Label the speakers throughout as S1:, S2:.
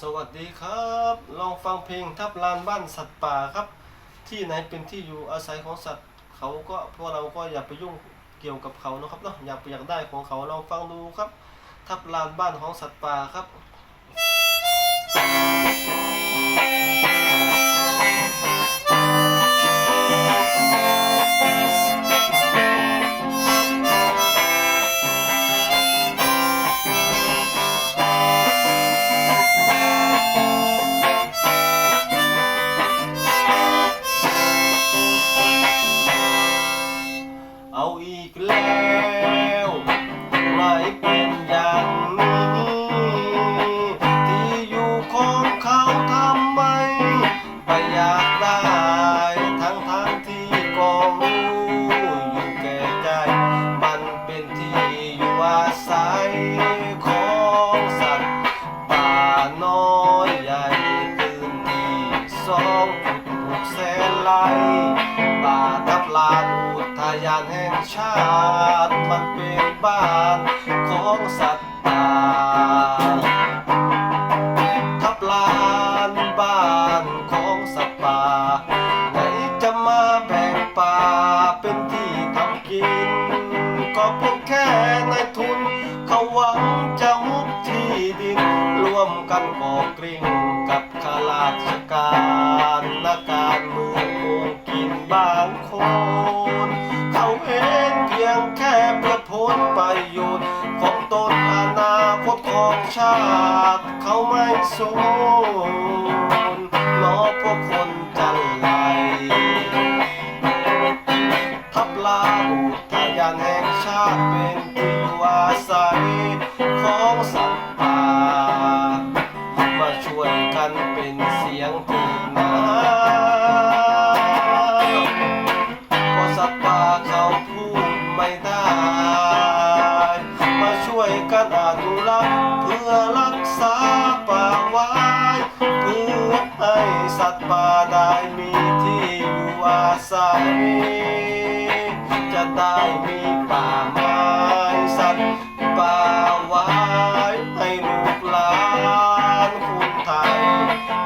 S1: สวัสดีครับ ลองฟังเพลงทับลานบ้านสัตว์ป่าครับ ที่ไหนเป็นที่อยู่อาศัยของสัตว์เขาก็พวกเราก็อย่าไปยุ่งเกี่ยวกับเขานะครับเนาะอย่าไปอยากได้ของเขาลองฟังดูครับ ทับลานบ้านของสัตว์ป่าครับ เอาอีกแล้วไม่เป็นอย่างนี้ที่อยู่ของเขาทำไมไปอยากได้ทั้งทางที่ก็รู้อยู่แก่ใจ มันเป็นที่อยู่อาศัยของสัตว์ป่าน้อยใหญ่พื้นที่สองจุดหกแสนไร่ป่าทับลาน ยานแห่งชาติ มันเป็นบ้านของสัตว์ป่าทับลานบ้านของสัตว์ป่าไหนจะมาแบ่งป่าเป็นที่ทำกิน ก็เพียงแค่ในายทุน เขาหวังจะมุกที่ดิน ร่วมกันก่อกริ่งกับข้าราชการนักการเมือง นาคตของชาติเขาไม่สนรอพวกคนจันไรทับลาอุทยานแห่งชาติเป็นที่ว่าศัยของสัตว์ป่ามาช่วยกันเป็นเสียงเถิดน วยกันอนุรักษ์เพื่อรักษาป่าไว้เพื่อให้สัตว์ป่าได้มีที่อยู่อาศัย จะได้มีป่าไม้สัตว์ป่าไว้ให้ลูกหลานคนไทย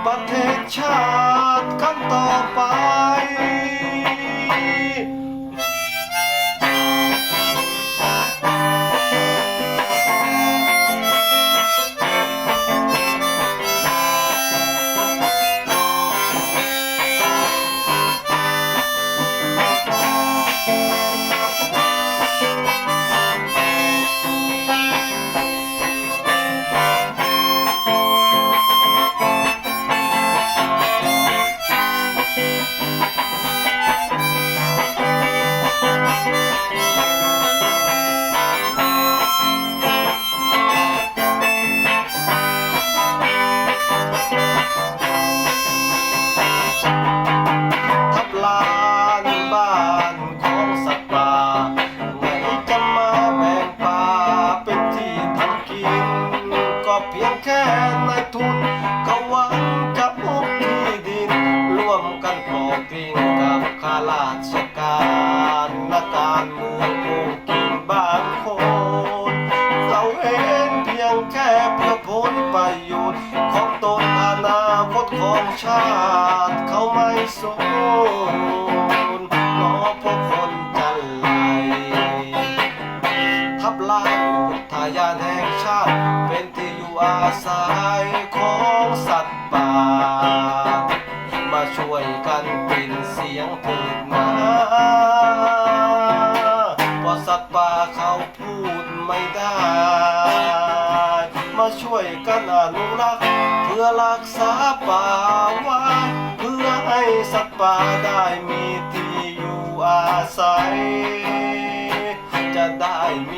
S1: ประเทศชาติ เพียงแค่นายทุนเขาหวังจะพุกที่ดินร่วมกันปอกกิ่งกับข้าราชการนักการเมืองโกงกินบางคนเขาเองเพียงแค่เพื่อผลประโยชน์ของตนอนาคตของชาติเขาไม่สนรอพวกคนจันไรทับลานอุทยานแห่งชาติ อาศัยของสัตว์ป่า มาช่วยกันเป็นเสียงเถิดนะเพราะสัตว์ป่าเขาพูดไม่ได้ มาช่วยกันอนุรักษ์เพื่อรักษาป่าไว้เพื่อให้สัตว์ป่าได้มีที่อยู่อาศัย จะได้มี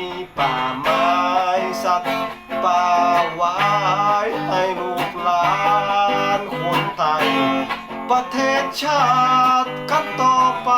S1: ประเทศชาติกันต่อไป